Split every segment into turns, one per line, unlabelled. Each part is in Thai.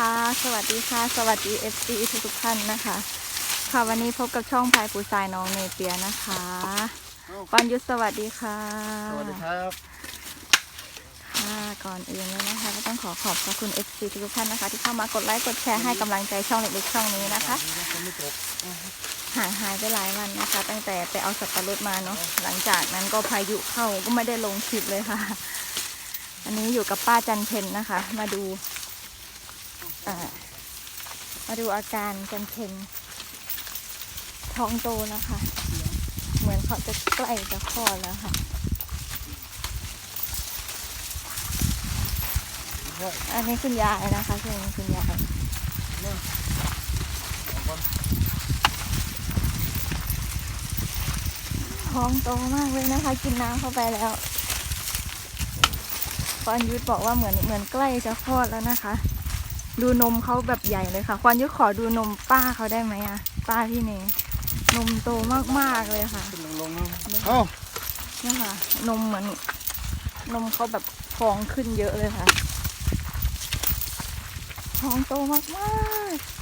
ค่ะ สวัสดีค่ะ สวัสดี FC ทุกทุกๆท่านนะคะ ค่ะวันนี้พบกับช่องพายปูทรายน้องเนเปียนะคะปันยุทธสวัสดีค่ะ
สวัสดีครับ
ค่ะก่อนอื่นเลยนะคะก็ต้องขอขอบพระคุณ FC ทุกทุกๆท่านนะคะ ที่เข้ามากดไลค์กดแชร์ให้กำลังใจช่องเล็กๆช่องนี้นะคะ
ไม่ตก
ห่างหายไปหลายวันนะคะ ตั้งแต่ไปเอาสับปะรดมาเนาะหลังจากนั้นก็พายุเข้าก็ไม่ได้ลงคลิปเลยค่ะ อันนี้อยู่กับป้าจันเพนนะคะ มาดูเอ่อ มาดูอาการจันเพนท้องโตนะคะ เหมือนเขาจะใกล้จะคลอดแล้วค่ะ อันนี้คุณยายนะคะคือคุณยายท้องโตมากเลยนะคะ กินน้ำเข้าไปแล้วควานยุทธบอกว่าเหมือนเหมือนใกล้จะคลอดแล้วนะคะ ดูนมเขาแบบใหญ่เลยค่ะ ควานยุทธขอดูนมป้าเขาได้ไหมอะป้าพี่เนยนมโตมากๆเลยค่ะ
ขึ้นลงลงเอ้า
เนี่ยค่ะ นมเหมือน นมเขาแบบฟองขึ้นเยอะเลยค่ะท้องโตมากๆ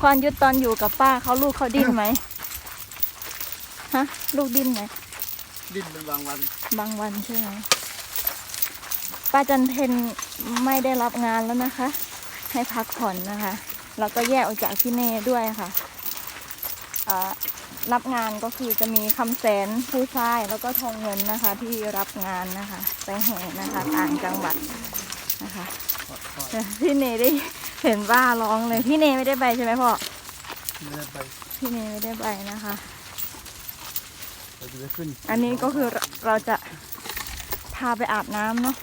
ควานยุทธตอนอยู่กับป้าเขาลูกเขาดิ้นไหมฮะ ลูกดิ้นไหม
ดิ้นเป็นบางวัน
บางวันใช่ไหม ป้าจันเพนไม่ได้รับงานแล้วนะคะ ให้พักผ่อนนะคะ แล้วก็แยกออกจากพี่เน่ด้วยค่ะอ่ารับงานก็คือจะมีคำแสนผู้ชายแล้วก็ทองเงินนะคะ ที่รับงานนะคะไปแห่นะคะต่างจังหวัดนะคะแต่พี่เนได้เห็นว่าร้องเลยพี่เนไม่ได้ไปใช่ไหมพ่อ
ไม่ได้ไป
พี่เนไม่ได้ไปนะคะ
เราจะไปขึ้น
อันนี้ก็คือเราเราจะพาไปอาบน้ำเนาะ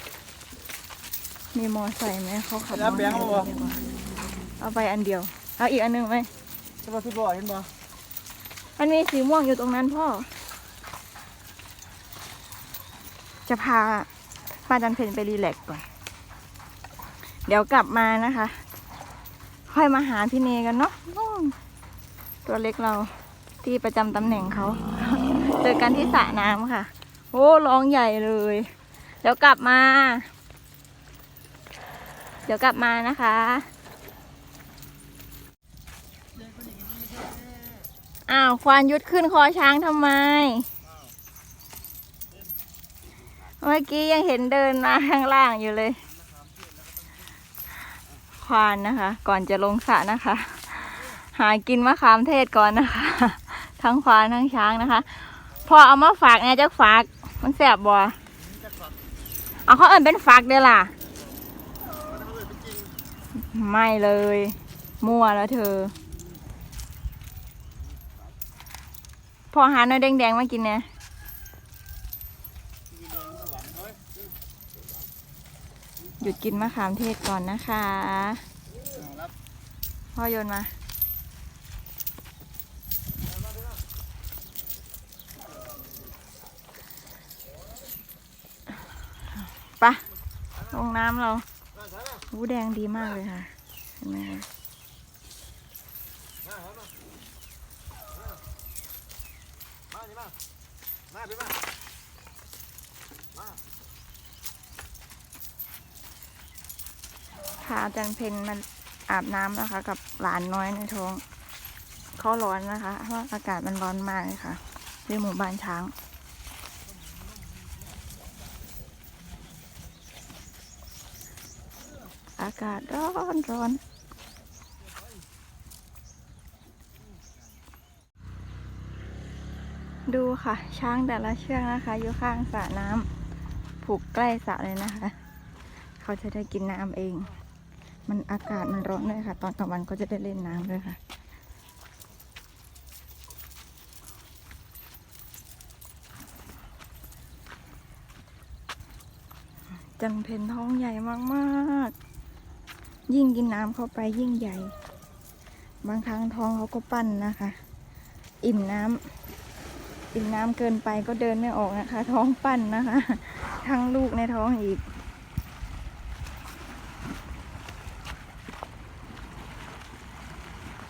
มีมอไซค์ไหมเขาขับมอไซค์ดีกว่าเอาไปอันเดียว เอาอีกอันหนึงไหม
ใช่ป่ะพี่บอยเห็นป่ะ
มันมีสีม่วงอยู่ตรงนั้นพ่อ จะพาป้าจันเพนไปรีแลกซ์ก่อน เดี๋ยวกลับมานะคะ ค่อยมาหาพี่เนกันเนาะนู่นตัวเล็กเราที่ประจำตำแหน่งเขา เจอกันที่สระน้ำค่ะ โอ้ร้องใหญ่เลย เดี๋ยวกลับมา เดี๋ยวกลับมานะคะ อ้าว ควานยุดขึ้นคอช้างทำไม เมื่อกี้ยังเห็นเดินมาข้างล่างอยู่เลย ควานนะคะ ก่อนจะลงสระนะคะ หากินมะขามเทศก่อนนะคะ ทั้งควานทั้งช้างนะคะ พอเอามาฝากไงจะฝาก มันแสบบ่เอาเขาเอินเป็นฝากเด้อล่ะ ไม่เลย มั่วแล้วเธอ พอหาเนื้อแดงๆมากินเนี่ยหยุดกินมะขามเทศก่อนนะคะพ่อโยนมาไปะลงน้ำเรา วูแดงดีมากเลยค่ะ เห็นไหมคะพาอาจารย์เพนมันอาบน้ำนะคะ กับหลานน้อยในท้องเขาร้อนนะคะเพราะอากาศมันร้อนมากเลยค่ะที่หมู่บ้านช้าง อากาศร้อนร้อนดูค่ะ ช้างแต่ละเชือกนะคะ อยู่ข้างสระน้ำผูกใกล้สระเลยนะคะ เขาจะได้กินน้ำเอง มันอากาศมันร้อนด้วยค่ะ ตอนกลางวันก็จะได้เล่นน้ำด้วยค่ะจันเพนท้องใหญ่มาก ๆ ยิ่งกินน้ำเข้าไปยิ่งใหญ่ บางครั้งท้องเขาก็ปั้นนะคะ อิ่มน้ำอิ่มน้ำเกินไปก็เดินไม่ออกนะคะ ท้องปั้นนะคะ ทั้งลูกในท้องอีก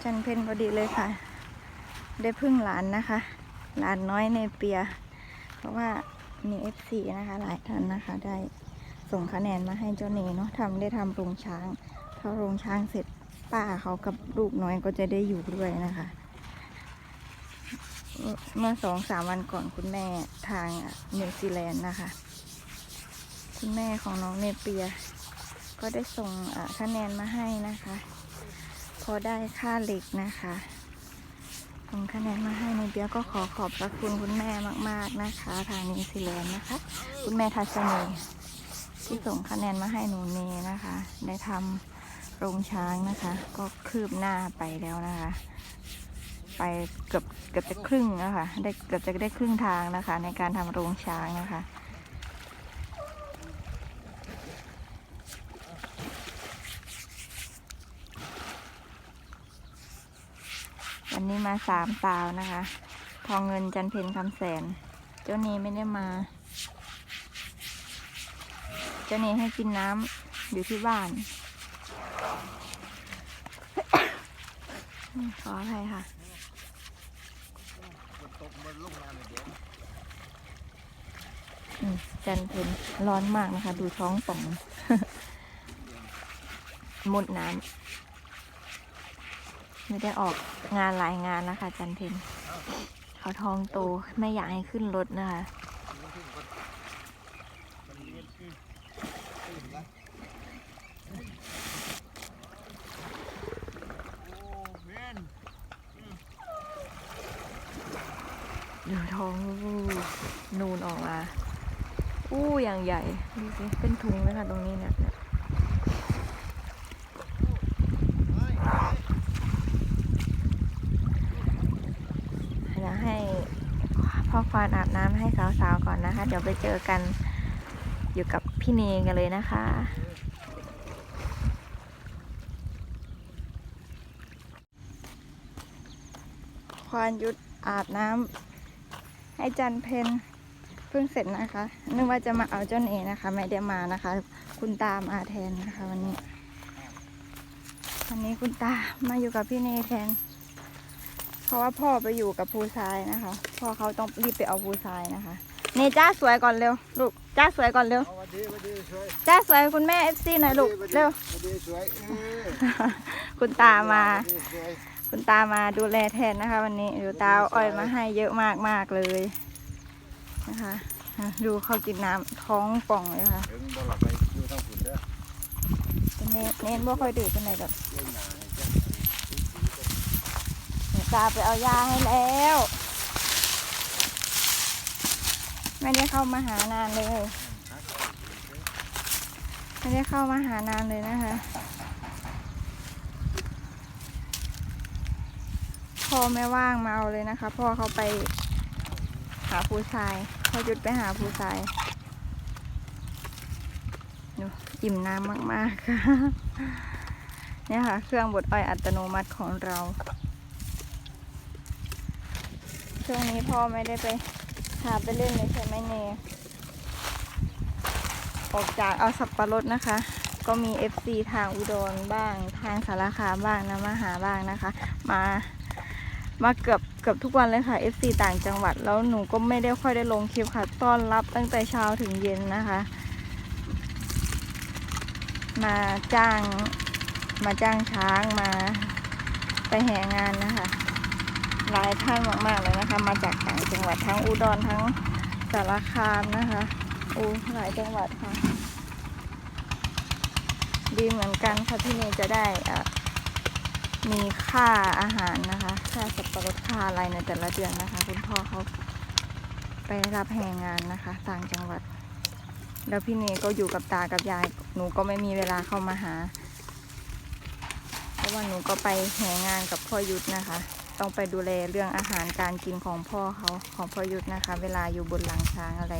จันเพนพอดีเลยค่ะ ได้พึ่งหลานนะคะ หลานน้อยในเปีย เพราะว่ามีเอฟซีนะคะ หลายท่านนะคะ ได้ส่งคะแนนมาให้เจ้าเนเนาะทำได้ทำโรงช้างาโรงช้างเสร็จป้าเขากับลูกน้อยก็จะได้อยู่ด้วยนะคะ เมื่อสองสามวันก่อนคุณแม่ทางนิวซีแลนด์นะคะ คุณแม่ของน้องเนเปีย ก็ได้ส่งอ่าคะแนนมาให้นะคะ พอได้ค่าเหล็กนะคะส่งคะแนนมาให้ในเบียก็ขอขอบพระคุณคุณแม่มาก ๆนะคะ ทางนิวซีแลนด์นะคะ คุณแม่ทัศนีที่ส่งคะแนนมาให้หนูเนนะคะ ได้ทำ โรงช้างนะคะ ก็คืบหน้าไปแล้วนะคะ ไปเกือบเกือบจะครึ่งแล้วค่ะได้เกือบจะได้ครึ่งทางนะคะ ในการทำโรงช้างนะคะวันนี้มาสามสาวนะคะ ทองเงินจันเพนคำแสน เจ้านี้ไม่ได้มา เจ้านี้ให้กินน้ำอยู่ที่บ้าน ขออภัยค่ะ
จันลงมาเลยเดี๋ยว
อืมจันเพนร้อนมากนะคะ ดูท้องป่องหมดน้ำไม่ได้ออกงานหลายงานนะคะ จันเพนเขาท้องโตไม่อยากให้ขึ้นรถนะคะ
โอ้แม่น
ดู ท้องนูนออกมา อู้อย่างใหญ่ดูสิเป็นถุงเลยค่ะตรงนี้เนี่ยเนี่ย
เฮ้ย
เดี๋ยวให้พ่อควานอาบน้ำให้สาวๆก่อนนะคะ เดี๋ยวไปเจอกันอยู่กับพี่เนกันเลยนะคะควานยุดอาบน้ำ ให้จันเพนเพิ่งเสร็จนะคะนึกว่าจะมาเอาเจ้าเนนะคะ ไม่ได้มานะคะ คุณตามาแทนนะคะ วันนี้ วันนี้คุณตามาอยู่กับพี่เนแทน เพราะว่าพ่อไปอยู่กับภูทรายนะคะ พ่อเขาต้องรีบไปเอาภูทรายนะคะ เนจ้าสวยก่อนเร็วลูกจ้าสวยก่อนเร็ว
เอาวันดีวันดีสวย
จ้าสวยคุณแม่เอฟซีหน่อยลูกเร็ว
วันดีสวยเออ
คุณตามา
วันดีสวย
คุณตามาดูแลแทนนะคะ วันนี้ดูตาอ้อยมาให้เยอะมากมากๆเลยนะคะดูเขากินน้ำท้องป่องเลยค่ะ
ถึงบ่หลับไปอยู่ทางฝุ่นเด้อ
เน้นเน้นว่าค่อยดื่มเป็นไหนแบบตาไปเอายาให้แล้ว ไม่ได้เข้ามาหานานเลย ไม่ได้เข้ามาหานานเลยนะคะ พ่อไม่ว่างมาเอาเลยนะคะ พ่อเขาไปหาผู้ชายเขาหยุดไปหาผู้ชายดูอิ่มน้ำมากๆค่ะเนี่ยค่ะ เครื่องบดอ้อยอัตโนมัติของเรา ช่วงนี้พ่อไม่ได้ไปหาไปเล่นเลยใช่ไหมเนออกจากเอาสับปะรดนะคะ ก็มี FC ทางอุดรบ้าง ทางสารคามบ้างนะมาหาบ้างนะคะ มา มาเกือบเกือบทุกวันเลยค่ะ FC ต่างจังหวัดแล้วหนูก็ไม่ได้ค่อยได้ลงคลิปค่ะ ต้อนรับตั้งแต่เช้าถึงเย็นนะคะ มาจ้างมาจ้างช้างมาไปแห่งานนะคะ หลายท่านมากๆเลยนะคะ มาจากต่างจังหวัดทั้งอุดรทั้งสารคามนะคะอูหลายจังหวัดค่ะ ดีเหมือนกันค่ะที่นี่จะได้อะ มีค่าอาหารนะคะ ค่าสับปะรดค่าอะไรในแต่ละเดือนนะคะ คุณพ่อเขาไปรับแห่งานนะคะ ต่างจังหวัด แล้วพี่เนก็อยู่กับตากับยาย หนูก็ไม่มีเวลาเข้ามาหา เพราะว่าหนูก็ไปแห่งานกับพ่อยุทธนะคะ ต้องไปดูแลเรื่องอาหารการกินของพ่อเขาของพ่อยุทธนะคะ เวลาอยู่บนหลังช้างอะไร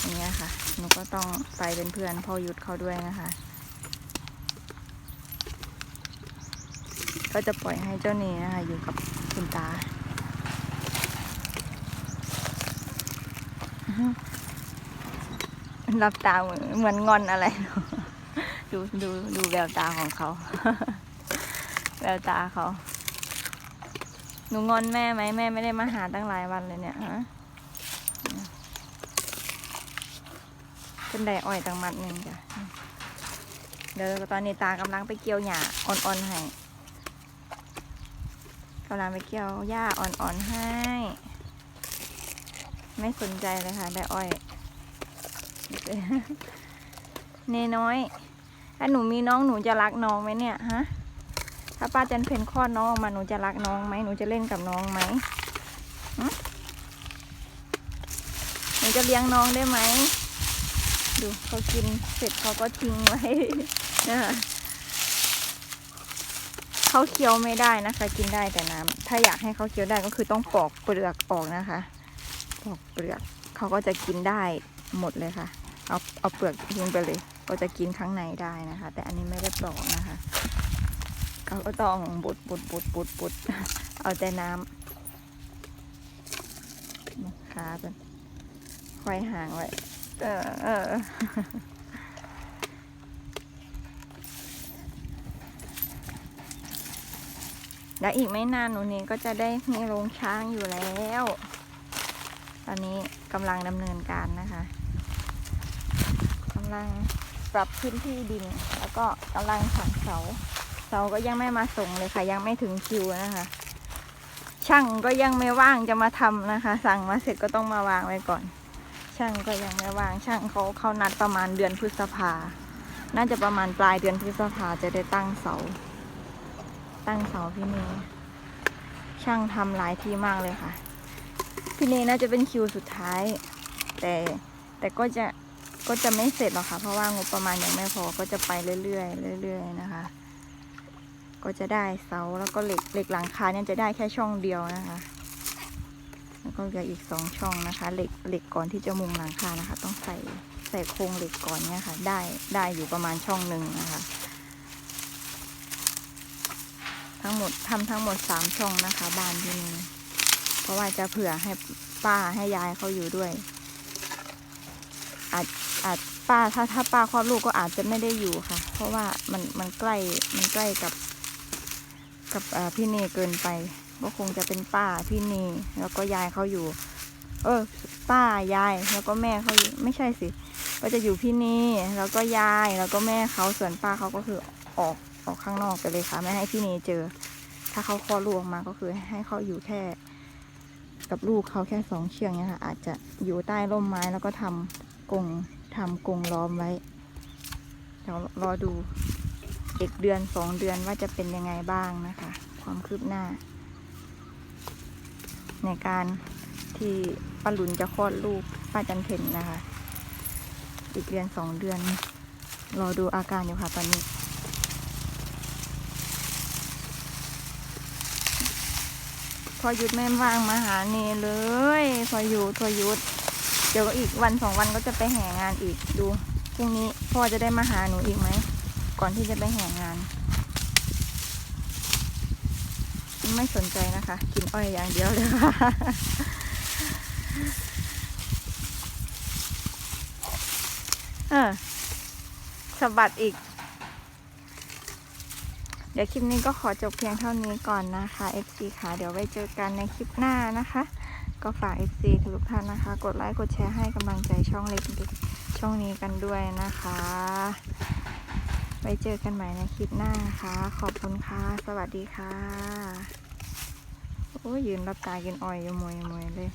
อย่างเงี้ยค่ะ หนูก็ต้องไปเป็นเพื่อนพ่อยุทธเขาด้วยนะคะ ก็จะปล่อยให้เจ้าเนนะคะอยู่กับคุณตารับตาเหมือนเหมือนงอนอะไรเนอะดูดูดูแววตาของเขา แววตาเขา หนูงอนแม่ไหมแม่ไม่ได้มาหาตั้งหลายวันเลยเนี่ยฮะเป็นไดอ้อยตังมัดหนึ่งจ้ะเดี๋ยวตอนนี้ตากำลังไปเกี่ยวหญ้าอ่อนๆให้ กำลังไปเกี่ยวหญ้าอ่อนๆให้ ไม่สนใจเลยค่ะ ได้อ้อย เนน้อย ถ้าหนูมีน้องหนูจะรักน้องไหมเนี่ยฮะ ถ้าป้าจันเพนคลอดน้องออกมาหนูจะรักน้องไหมหนูจะเล่นกับน้องไหมหนูจะเลี้ยงน้องได้ไหมดูเขากินเสร็จเขาก็ทิ้งไว้นะคะ เขาเคี้ยวไม่ได้นะคะ กินได้แต่น้ำถ้าอยากให้เขาเคี้ยวได้ก็คือต้องปอกเปลือกออกนะคะ ปอกเปลือกเขาก็จะกินได้หมดเลยค่ะ เอาเอาเปลือกทิ้งไปเลย ก็จะกินข้างในได้นะคะ แต่อันนี้ไม่ได้ปลอกนะคะเขาก็ต้องบุดบุดบุดบุดบุดเอาแต่น้ำนะคะเป็นควายหางไว้เออเออ แล้วอีกไม่นานหนูนี้ก็จะได้มีโรงช้างอยู่แล้ว ตอนนี้กำลังดำเนินการนะคะกำลังปรับพื้นที่ดิน แล้วก็กำลังสั่งเสา เสาก็ยังไม่มาส่งเลยค่ะ ยังไม่ถึงคิวนะคะ ช่างก็ยังไม่ว่างจะมาทำนะคะ สั่งมาเสร็จก็ต้องมาวางไว้ก่อน ช่างก็ยังไม่ว่างช่างเขาเขานัดประมาณเดือนพฤษภา น่าจะประมาณปลายเดือนพฤษภาจะได้ตั้งเสา ตั้งเสาพี่เนยช่างทำหลายที่มากเลยค่ะ พี่เนยน่าจะเป็นคิวสุดท้าย แต่แต่ก็จะก็จะไม่เสร็จหรอกค่ะ เพราะว่างบประมาณยังไม่พอก็จะไปเรื่อยๆเรื่อยๆนะคะ ก็จะได้เสาแล้วก็เหล็กเหล็กหลังคาเนี่ยจะได้แค่ช่องเดียวนะคะ แล้วก็เหลืออีกสองช่องนะคะเหล็กเหล็กก่อนที่จะมุงหลังคานะคะ ต้องใส่ใส่โครงเหล็กก่อนเนี่ยค่ะ ได้ได้อยู่ประมาณช่องหนึ่งนะคะ ทั้งหมดทำทั้งหมดสามช่องนะคะบ้านที่นี่เพราะว่าจะเผื่อให้ป้าให้ยายเขาอยู่ด้วยอาจอาจป้าถ้าถ้าป้าคลอดลูกก็อาจจะไม่ได้อยู่ค่ะ เพราะว่ามันมันใกล้มันใกล้กับกับพี่เนเกินไปก็คงจะเป็นป้าพี่เนแล้วก็ยายเขาอยู่ เออ ป้ายายแล้วก็แม่เขาอยู่ไม่ใช่สิ ก็จะอยู่พี่เนแล้วก็ยายแล้วก็แม่เขาส่วนป้าเขาก็คือออก ออกข้างนอกไปเลยค่ะ ไม่ให้พี่เนเจอ ถ้าเขาคลอดลูกออกมาก็คือให้เขาอยู่แค่ กับลูกเขาแค่สองเชือกเนี่ยค่ะ อาจจะอยู่ใต้ร่มไม้แล้วก็ทำกรงทำกรงล้อมไว้เดี๋ยวรอดูอีกเดือนสองเดือนว่าจะเป็นยังไงบ้างนะคะ ความคืบหน้า ในการที่ป้าหลุนจะคลอดลูกป้าจันเพ็ญนะคะ อีกเดือนสองเดือน รอดูอาการอยู่ค่ะตอนนี้ พอหยุดไม่ว่างมาหาเนเลย พอหยุดพอหยุด เดี๋ยวอีกวันสองวันก็จะไปแห่งานอีกดูพรุ่งนี้พ่อจะได้มาหาหนูอีกไหมก่อนที่จะไปแห่งาน ไม่สนใจนะคะ กินอ้อยอย่างเดียวเลยค่ะเออสะบัดอีก ดี๋ยวคลิปนี้ก็ขอจบเพียงเท่านี้ก่อนนะคะ FC ค่ะ เดี๋ยวไว้เจอกันในคลิปหน้านะคะ ก็ฝาก FC ทุกท่านนะคะ กดไลค์กดแชร์ให้กำลังใจช่องเล็กช่องนี้กันด้วยนะคะ ไว้เจอกันใหม่ในคลิปหน้านะคะ ขอบคุณค่ะ สวัสดีค่ะ โอ้ยยืนรับตายกินอ้อยอยู่มวยมวยเลย